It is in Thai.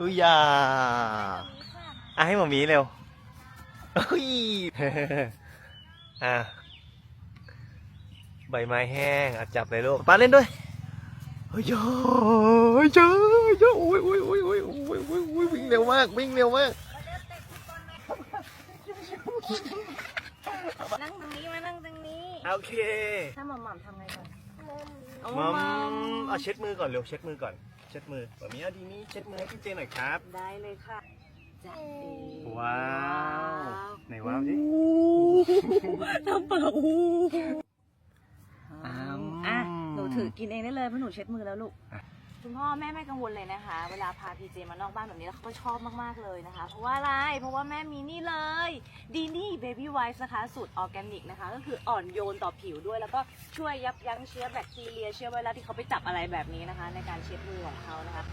อุ้ยอยาอะให้หมามีเร็วอุ้ยอะใบไม้แห้งอะจับเลยลูกป้าเล่นด้วยเฮ้ยจ้าเฮ้ยจ้าเฮ้ยจ้าโอ้ยโอ้ยโอ้ยโอ้ยโอ้ยโอ้ยโอ้ยวิ่งเร็วมากวิ่งเร็วมากนั่งตรงนี้มานั่งตรงนี้โอเคถ้าหม่ำหม่ำทำไงก่อนโอ้มัมมัมเอาเช็ดมือก่อนเร็วเช็ดมือก่อนเช็ดมือแบบนี้เอาดีนี่เช็ดมือให้พี่เจหน่อยครับ ได้เลยค่ะจัดดีว้าวไหนว้าวสิทำเปล่าอ้าวอะหนูถือกินเองได้เลยเพราะหนูเช็ดมือแล้วลูก คุณพ่อแม่ไม่กังวลเลยนะคะ เวลาพาพีเจมานอกบ้านแบบนี้แล้วเขาก็ชอบมากๆเลยนะคะ เพราะว่าอะไร เพราะว่าแม่มีนี่เลยดีนี่เบบี้ไวท์นะคะสูตรออร์แกนิกนะคะ ก็คืออ่อนโยนต่อผิวด้วย แล้วก็ช่วยยับยั้งเชื้อแบคทีเรียเชื้อไวรัสที่เขาไปจับอะไรแบบนี้นะคะ ในการเช็ดมือของเขานะคะ